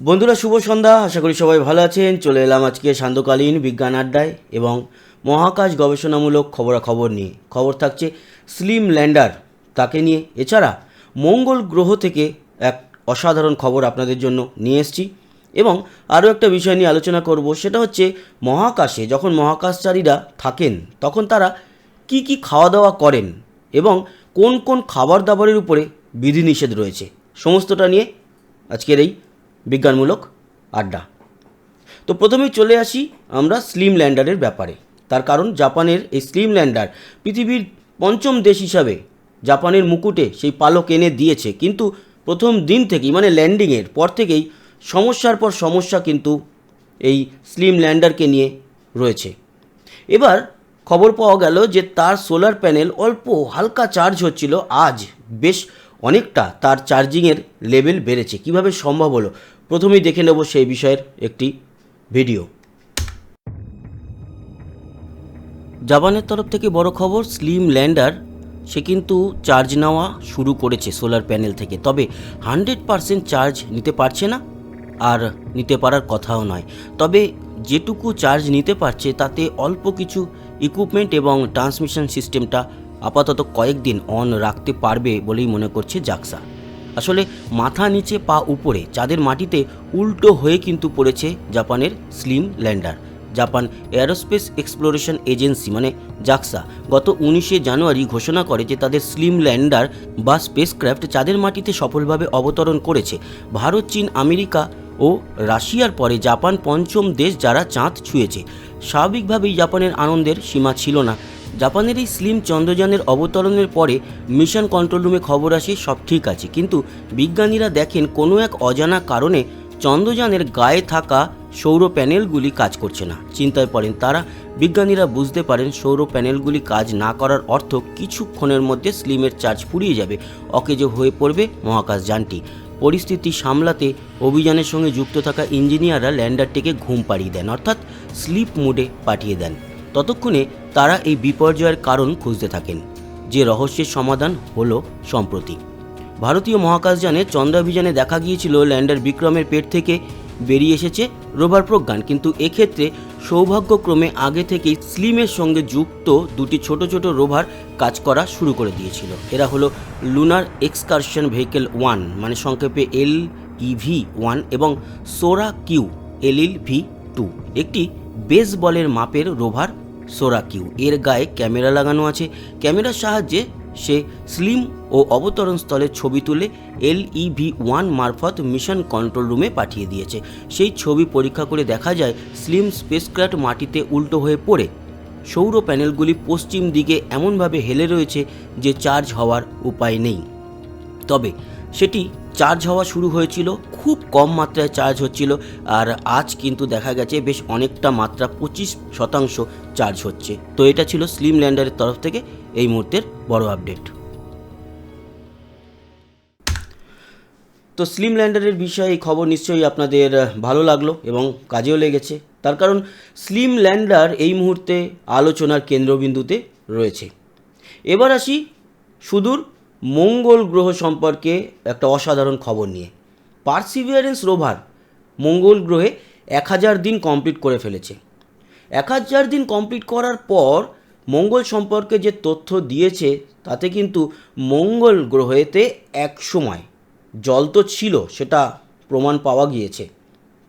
বন্ধুরা, শুভ সন্ধ্যা। আশা করি সবাই ভালো আছেন। চলে এলাম আজকে সান্ধ্যকালীন বিজ্ঞান আড্ডায় এবং মহাকাশ গবেষণামূলক খবরাখবর নিয়ে। খবর থাকছে স্লিম ল্যান্ডার, তাকে নিয়ে। এছাড়া মঙ্গল গ্রহ থেকে এক অসাধারণ খবর আপনাদের জন্য নিয়ে এসেছি এবং আরও একটা বিষয় নিয়ে আলোচনা করব। সেটা হচ্ছে মহাকাশে যখন মহাকাশচারীরা থাকেন, তখন তারা কি কি খাওয়া দাওয়া করেন এবং কোন কোন খাবার দাবারের উপরে বিধিনিষেধ রয়েছে। সমস্তটা নিয়ে আজকের এই বিজ্ঞানমূলক আড্ডা। তো প্রথমেই চলে আসি আমরা স্লিম ল্যান্ডারের ব্যাপারে। তার কারণ জাপানের এই স্লিম ল্যান্ডার পৃথিবীর পঞ্চম দেশ হিসাবে জাপানের মুকুটে সেই পালক এনে দিয়েছে। কিন্তু প্রথম দিন থেকেই মানে ল্যান্ডিংয়ের পর থেকেই সমস্যার পর সমস্যা কিন্তু এই স্লিম ল্যান্ডারকে নিয়ে রয়েছে। এবার খবর পাওয়া গেল যে তার সোলার প্যানেল অল্প হালকা চার্জ হচ্ছিল। আজ বেশ অনেকটা তার চার্জিংয়ের লেভেল বেড়েছে। কীভাবে সম্ভব হলো? প্রথমেই দেখে নেব সেই বিষয়ের একটি ভিডিও। জাপানের তরফ থেকে বড় খবর স্লিম ল্যান্ডার সে কিন্তু চার্জ নেওয়া শুরু করেছে সোলার প্যানেল থেকে। তবে হান্ড্রেড পারসেন্ট চার্জ নিতে পারছে না আর নিতে পারার কথাও নয়। তবে যেটুকু চার্জ নিতে পারছে, তাতে অল্প কিছু ইকুইপমেন্ট এবং ট্রান্সমিশন সিস্টেমটা আপাতত কয়েকদিন অন রাখতে পারবে বলেই মনে করছে জাকসা। আসলে মাথা নিচে পা উপরে, চাঁদের মাটিতে উল্টো হয়ে কিন্তু পড়েছে জাপানের SLIM lander. Japan aerospace exploration agency মানে জাকসা, গত উনিশে জানুয়ারি ঘোষণা করে যে তাদের স্লিম ল্যান্ডার বা স্পেসক্রাফট চাঁদের মাটিতে সফলভাবে অবতরণ করেছে। ভারত, চীন, আমেরিকা ও রাশিয়ার পরে জাপান পঞ্চম দেশ যারা চাঁদ ছুঁয়েছে। স্বাভাবিকভাবেই জাপানের আনন্দের সীমা ছিল না। জাপানের এই স্লিম চন্দ্রযানের অবতরণের পরে মিশন কন্ট্রোল রুমে খবর আসে, সব ঠিক আছে। কিন্তু বিজ্ঞানীরা দেখেন কোনো এক অজানা কারণে চন্দ্রযানের গায়ে থাকা সৌর প্যানেলগুলি কাজ করছে না। চিন্তায় পড়েন তারা, বিজ্ঞানীরা বুঝতে পারেন সৌর প্যানেলগুলি কাজ না করার অর্থ কিছুক্ষণের মধ্যে স্লিমের চার্জ ফুরিয়ে যাবে, অকেজো হয়ে পড়বে মহাকাশ যানটি। পরিস্থিতি সামলাতে অভিযানের সঙ্গে যুক্ত থাকা ইঞ্জিনিয়াররা ল্যান্ডারটিকে ঘুম পাড়িয়ে দেন, অর্থাৎ স্লিপ মুডে পাঠিয়ে দেন। ততক্ষণে তারা এই বিপর্যয়ের কারণ খুঁজতে থাকেন। যে রহস্যের সমাধান হলো সম্প্রতি। ভারতীয় মহাকাশযানে চন্দ্রাভিযানে দেখা গিয়েছিল ল্যান্ডার বিক্রমের পেট থেকে বেরিয়ে এসেছে রোভার প্রজ্ঞান। কিন্তু এক্ষেত্রে সৌভাগ্যক্রমে আগে থেকেই স্লিমের সঙ্গে যুক্ত দুটি ছোট ছোট রোভার কাজ করা শুরু করে দিয়েছিল। এরা হলো লুনার এক্সকারশন ভেহিকেল ওয়ান মানে সংক্ষেপে এল ইভি ওয়ান, এবং Sora Q, L E V two, একটি বেস বলের মাপের রোভার সোরা কিউ এর গায়ে ক্যামেরা লাগানো আছে। ক্যামেরার সাহায্যে সে স্লিম ও অবতরণ স্থলের ছবি তুলে এলইভি ওয়ান মারফত মিশন কন্ট্রোল রুমে পাঠিয়ে দিয়েছে। সেই ছবি পরীক্ষা করে দেখা যায়, স্লিম স্পেসক্রাফট মাটিতে উল্টো হয়ে পড়ে। সৌর প্যানেলগুলি পশ্চিম দিকে এমনভাবে হেলে রয়েছে যে চার্জ হওয়ার উপায় নেই। তবে সেটি চার্জ হওয়া শুরু হয়েছিল খুব কম মাত্রায় চার্জ হচ্ছিল আর আজ কিন্তু দেখা গেছে বেশ অনেকটা মাত্রা, পঁচিশ শতাংশ চার্জ হচ্ছে। তো এটা ছিল স্লিম ল্যান্ডারের তরফ থেকে এই মুহূর্তের বড় আপডেট তো স্লিম ল্যান্ডারের বিষয়ে এই খবর নিশ্চয়ই আপনাদের ভালো লাগল এবং কাজেও লেগেছে। তার কারণ স্লিম ল্যান্ডার এই মুহূর্তে আলোচনার কেন্দ্রবিন্দুতে রয়েছে। এবার আসি সুদূর মঙ্গল গ্রহ সম্পর্কে একটা অসাধারণ খবর নিয়ে। পার্সিভিয়ারেন্স রোভার মঙ্গল গ্রহে এক হাজার দিন কমপ্লিট করে ফেলেছে। এক হাজার দিন কমপ্লিট করার পর মঙ্গল সম্পর্কে যে তথ্য দিয়েছে, তাতে কিন্তু মঙ্গল গ্রহেতে এক সময় জল তো ছিল, সেটা প্রমাণ পাওয়া গিয়েছে।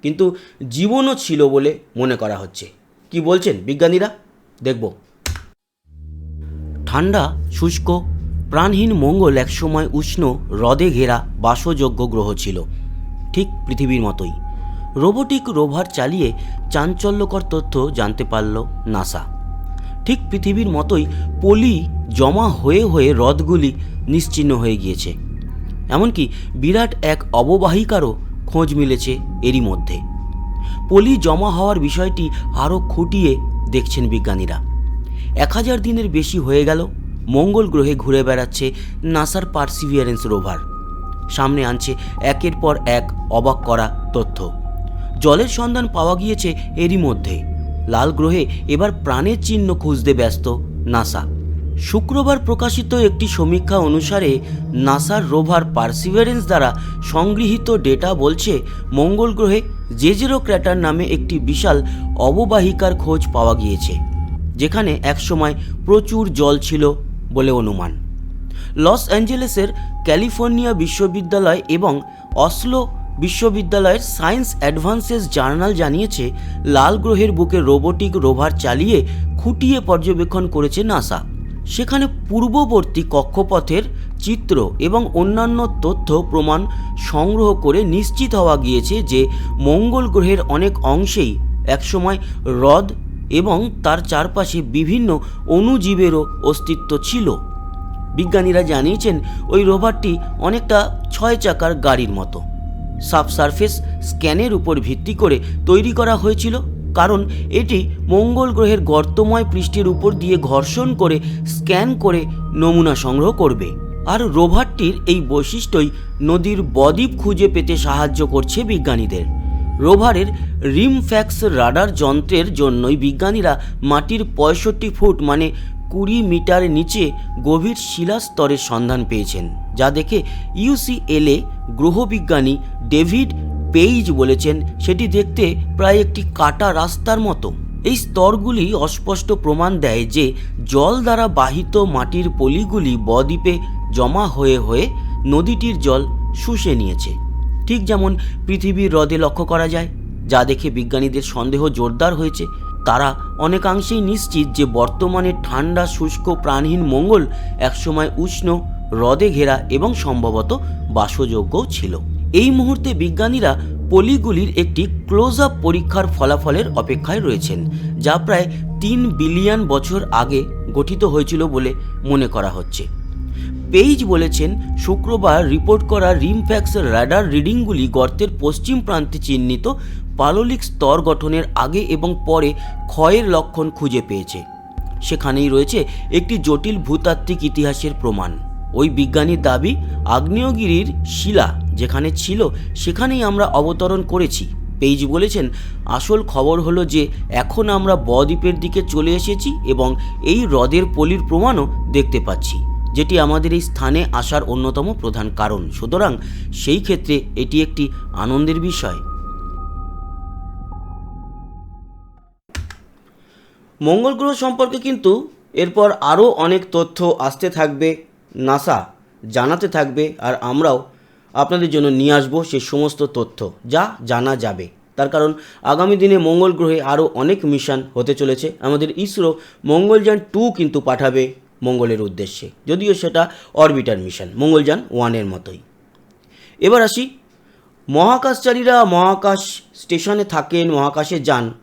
কিন্তু জীবনও ছিল বলে মনে করা হচ্ছে। কি বলছেন বিজ্ঞানীরা? দেখব। ঠান্ডা, শুষ্ক, প্রাণহীন মঙ্গল একসময় উষ্ণ, হ্রদে ঘেরা বাসযোগ্য গ্রহ ছিল। ঠিক পৃথিবীর মতোই। রোবোটিক রোভার চালিয়ে চাঞ্চল্যকর তথ্য জানতে পারল নাসা। ঠিক পৃথিবীর মতোই পলি জমা হয়ে হয়ে হ্রদগুলি নিশ্চিহ্ন হয়ে গিয়েছে। এমনকি বিরাট এক অববাহিকারও খোঁজ মিলেছে এরই মধ্যে। পলি জমা হওয়ার বিষয়টি আরও খুঁটিয়ে দেখছেন বিজ্ঞানীরা। এক হাজার দিনের বেশি হয়ে গেল, মঙ্গল গ্রহে ঘুরে বেড়াচ্ছে নাসার পার্সিভিয়ারেন্স রোভার। সামনে আনছে একের পর এক অবাক করা তথ্য। জলের সন্ধান পাওয়া গিয়েছে এরই মধ্যে। লাল গ্রহে এবার প্রাণের চিহ্ন খুঁজতে ব্যস্ত নাসা। শুক্রবার প্রকাশিত একটি সমীক্ষা অনুসারে নাসার রোভার পার্সিভারেন্স দ্বারা সংগৃহীত ডেটা বলছে, মঙ্গল গ্রহে জেজেরো ক্র্যাটার নামে একটি বিশাল অববাহিকার খোঁজ পাওয়া গিয়েছে, যেখানে একসময় প্রচুর জল ছিল বলে অনুমান। লস অ্যাঞ্জেলেসের ক্যালিফোর্নিয়া বিশ্ববিদ্যালয় এবং অসলো বিশ্ববিদ্যালয়ের সায়েন্স অ্যাডভান্সেস জার্নাল জানিয়েছে, লাল গ্রহের বুকে রোবোটিক রোভার চালিয়ে খুঁটিয়ে পর্যবেক্ষণ করেছে নাসা। সেখানে পূর্ববর্তী কক্ষপথের চিত্র এবং অন্যান্য তথ্য প্রমাণ সংগ্রহ করে নিশ্চিত হওয়া গিয়েছে যে মঙ্গল গ্রহের অনেক অংশেই একসময় হ্রদ এবং তার চারপাশে বিভিন্ন অণুজীবেরও অস্তিত্ব ছিল। বিজ্ঞানীরা জানিয়েছেন, ওই রোভারটি অনেকটা ছয় চাকার গাড়ির মতো। সাবসারফেস স্ক্যানের উপর ভিত্তি করে তৈরি করা হয়েছিল, কারণ এটি মঙ্গল গ্রহের গর্তময় পৃষ্ঠের উপর দিয়ে ঘর্ষণ করে স্ক্যান করে নমুনা সংগ্রহ করবে। আর রোভারটির এই বৈশিষ্ট্যই নদীর বদ্বীপ খুঁজে পেতে সাহায্য করছে বিজ্ঞানীদের। রোভারের রিমফ্যাক্স রাডার যন্ত্রের জন্যই বিজ্ঞানীরা মাটির পঁয়ষট্টি ফুট মানে কুড়ি মিটার নিচে গভীর শিলাস্তরের সন্ধান পেয়েছেন, যা দেখে ইউসিএলএ গ্রহবিজ্ঞানী ডেভিড পেইজ বলেছেন, সেটি দেখতে প্রায় একটি কাটা রাস্তার মতো। এই স্তরগুলি অস্পষ্ট প্রমাণ দেয় যে জল দ্বারা বাহিত মাটির পলিগুলি বদ্বীপে জমা হয়ে হয়ে নদীটির জল শুষে নিয়েছে। ঠিক যেমন পৃথিবীর হ্রদে লক্ষ্য করা যায়, যা দেখে বিজ্ঞানীদের সন্দেহ জোরদার হয়েছে। তারা অনেকাংশেই নিশ্চিত যে বর্তমানে ঠান্ডা, শুষ্ক, প্রাণহীন মঙ্গল একসময় উষ্ণ, হ্রদে ঘেরা এবং সম্ভবত বাসযোগ্যও ছিল। এই মুহূর্তে বিজ্ঞানীরা পলিগুলির একটি ক্লোজ আপ পরীক্ষার ফলাফলের অপেক্ষায় রয়েছেন, যা প্রায় তিন বিলিয়ন বছর আগে গঠিত হয়েছিল বলে মনে করা হচ্ছে। পেইজ বলেছেন, শুক্রবার রিপোর্ট করা রিমফ্যাক্স রাডার রিডিংগুলি গর্তের পশ্চিম প্রান্তে চিহ্নিত পাললিক স্তর গঠনের আগে এবং পরে ক্ষয়ের লক্ষণ খুঁজে পেয়েছে। সেখানেই রয়েছে একটি জটিল ভূতাত্ত্বিক ইতিহাসের প্রমাণ। ওই বিজ্ঞানীর দাবি, আগ্নেয়গিরির শিলা যেখানে ছিল, সেখানেই আমরা অবতরণ করেছি। পেইজ বলেছেন, আসল খবর হলো যে এখন আমরা বদ্বীপের দিকে চলে এসেছি এবং এই হ্রদের পলির প্রমাণও দেখতে পাচ্ছি। যেটি আমাদের এই স্থানে আসার অন্যতম প্রধান কারণ। সুতরাং সেই ক্ষেত্রে এটি একটি আনন্দের বিষয়। মঙ্গল গ্রহ সম্পর্কে কিন্তু এরপর আরও অনেক তথ্য আসতে থাকবে, নাসা জানাতে থাকবে, আর আমরাও আপনাদের জন্য নিয়ে আসব সে সমস্ত তথ্য যা জানা যাবে। তার কারণ আগামী দিনে মঙ্গল গ্রহে আরও অনেক মিশন হতে চলেছে। আমাদের ইসরো মঙ্গলযান টু কিন্তু পাঠাবে। মঙ্গলের উদ্দেশ্যে, যদিও সেটা অরবিটার মিশন মঙ্গলযান ওয়ানের মতোই। এবার আসি, মহাকাশচারীরা মহাকাশ স্টেশনে থাকেন, মহাকাশে যান।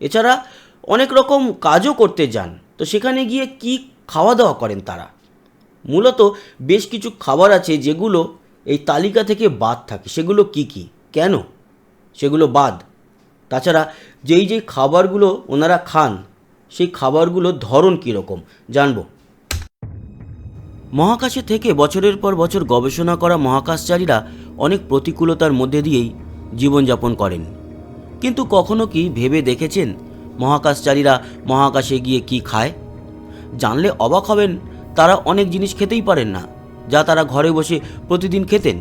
এছাড়া অনেক রকম কাজও করতে যান। তো সেখানে গিয়ে কি খাওয়া দাওয়া করেন তারা? মূলত বেশ কিছু খাবার আছে যেগুলো এই তালিকা থেকে বাদ থাকে। সেগুলো কি কি? কেন? সেগুলো বাদ। তাছাড়া যেই যেই খাবারগুলো ওনারা খান, সেই খাবারগুলোর ধরন কীরকম? জানব। মহাকাশে থেকে বছরের পর বছর গবেষণা করা মহাকাশচারীরা অনেক প্রতিকূলতার মধ্যে দিয়েই জীবনযাপন করেন। কিন্তু কখনো কি ভেবে দেখেছেন মহাকাশচারীরা মহাকাশে গিয়ে কি খায়? জানলে অবাক হবেন, তারা অনেক জিনিস খেতেই পারেন না, যা তারা ঘরে বসে প্রতিদিন খেতেন।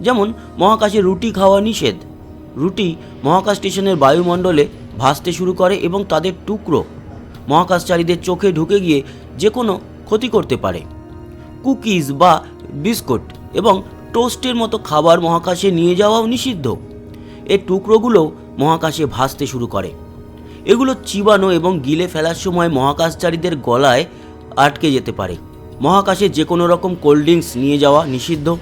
যেমন মহাকাশে রুটি খাওয়া নিষেধ। রুটি মহাকাশ স্টেশনের বায়ুমণ্ডলে ভাসতে শুরু করে এবং তাদের টুকরো মহাকাশচারীদের চোখে ঢুকে গিয়ে যে কোনো ক্ষতি করতে পারে। কুকিজ বা বিস্কুট এবং টোস্টের মতো খাবার মহাকাশে নিয়ে যাওয়াও নিষিদ্ধ। এর টুকরোগুলোও মহাকাশে ভাসতে শুরু করে। এগুলো চিবানো এবং গিলে ফেলার সময় মহাকাশচারীদের গলায় আটকে যেতে পারে। মহাকাশে যে কোনো রকম কোল্ড ড্রিঙ্কস নিয়ে যাওয়া নিষিদ্ধ।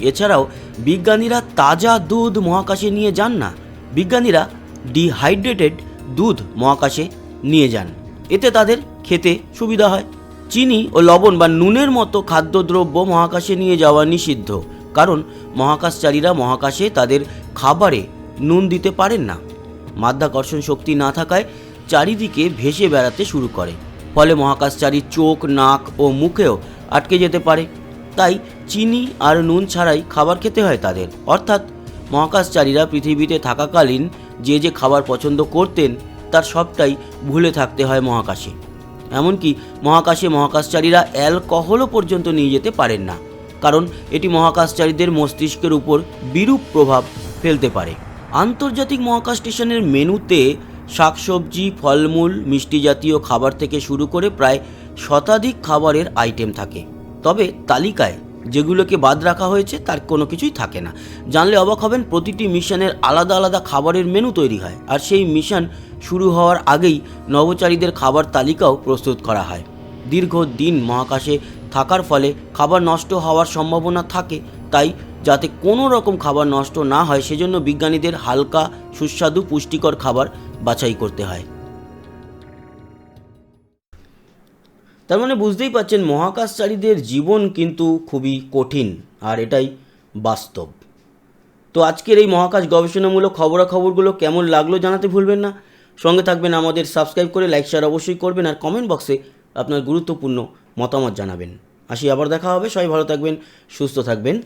এছাড়াও বিজ্ঞানীরা তাজা দুধ মহাকাশে নিয়ে যান না, বিজ্ঞানীরা ডিহাইড্রেটেড দুধ মহাকাশে নিয়ে যান। এতে তাদের খেতে সুবিধা হয়। চিনি ও লবণ বা নুনের মতো খাদ্যদ্রব্য মহাকাশে নিয়ে যাওয়া নিষিদ্ধ। কারণ মহাকাশচারীরা মহাকাশে তাদের খাবারে নুন দিতে পারেন না। মাধ্যাকর্ষণ শক্তি না থাকায় চারিদিকে ভেসে বেড়াতে শুরু করে। ফলে মহাকাশচারীর চোখ, নাক ও মুখেও আটকে যেতে পারে। তাই চিনি আর নুন ছাড়াই খাবার খেতে হয় তাদের। অর্থাৎ মহাকাশচারীরা পৃথিবীতে থাকাকালীন যে যে খাবার পছন্দ করতেন, তার সবটাই ভুলে থাকতে হয় মহাকাশে। এমনকি মহাকাশে মহাকাশচারীরা অ্যালকোহলও পর্যন্ত নিয়ে যেতে পারেন না, কারণ এটি মহাকাশচারীদের মস্তিষ্কের উপর বিরূপ প্রভাব ফেলতে পারে। আন্তর্জাতিক মহাকাশ স্টেশনের মেনুতে শাকসবজি, ফলমূল মিষ্টি জাতীয় খাবার থেকে শুরু করে প্রায় শতাধিক খাবারের আইটেম থাকে। তবে তালিকায় যেগুলোকে বাদ রাখা হয়েছে, তার কোনো কিছুই থাকে না। জানলে অবাক হবেন, প্রতিটি মিশনের আলাদা আলাদা খাবারের মেনু তৈরি হয় আর সেই মিশন শুরু হওয়ার আগেই নভোচারীদের খাবার তালিকাও প্রস্তুত করা হয়। দীর্ঘ দিন মহাকাশে থাকার ফলে খাবার নষ্ট হওয়ার সম্ভাবনা থাকে, তাই যাতে কোনো রকম খাবার নষ্ট না হয়, সেজন্য বিজ্ঞানীদের হালকা, সুস্বাদু, পুষ্টিকর খাবার বাছাই করতে হয়। তার মানে বুঝতেই পাচ্ছেন মহাকাশচারীদের জীবন কিন্তু খুবই কঠিন, আর এটাই বাস্তব। তো আজকের এই মহাকাশ গবেষণামূলক খবরাখবরগুলো কেমন লাগল জানাতে ভুলবেন না। সঙ্গে থাকবেন আমাদের সাবস্ক্রাইব করে, লাইক, শেয়ার অবশ্যই করবেন, আর কমেন্ট বক্সে আপনার গুরুত্বপূর্ণ মতামত জানাবেন। আসি, আবার দেখা হবে। সবাই ভালো থাকবেন, সুস্থ থাকবেন।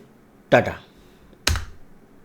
টাটা।